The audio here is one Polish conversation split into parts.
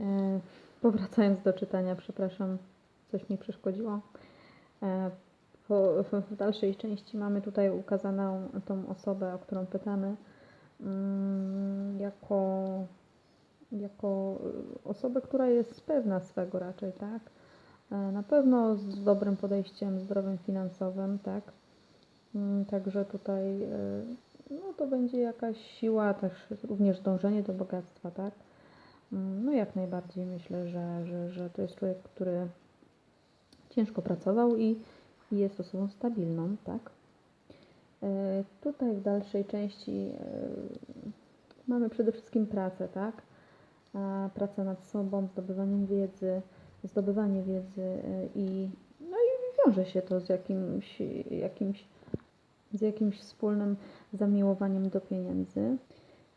E, Powracając do czytania, przepraszam, coś mi przeszkodziło. E, w, dalszej części mamy tutaj ukazaną tą osobę, o którą pytamy, mm, jako, jako osobę, która jest pewna swego raczej, tak? E, Na pewno z dobrym podejściem zdrowym finansowym, tak? Mm, Także tutaj no, to będzie jakaś siła, też również dążenie do bogactwa, tak? No jak najbardziej myślę, że, że, że to jest człowiek, który ciężko pracował i, jest osobą stabilną, tak? E, Tutaj w dalszej części e, mamy przede wszystkim pracę, tak? Pracę nad sobą, zdobywaniem wiedzy, zdobywanie wiedzy e, i no i wiąże się to z jakimś, jakimś, z jakimś wspólnym zamiłowaniem do pieniędzy.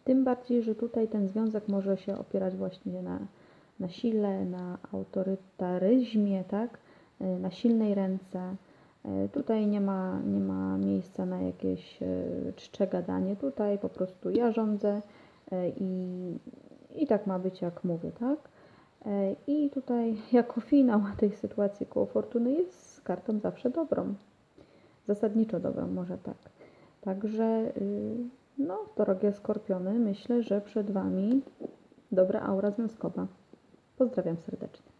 Tym bardziej, że tutaj ten związek może się opierać właśnie na, na sile, na autorytaryzmie, tak? E, na silnej ręce. E, Tutaj nie ma, nie ma miejsca na jakieś e, czcze gadanie. Tutaj po prostu ja rządzę i, i tak ma być, jak mówię, tak? I tutaj jako finał tej sytuacji koło fortuny jest kartą zawsze dobrą. Zasadniczo dobrą, może tak. Także, y, no, drogie skorpiony, myślę, że przed Wami dobra aura związkowa. Pozdrawiam serdecznie.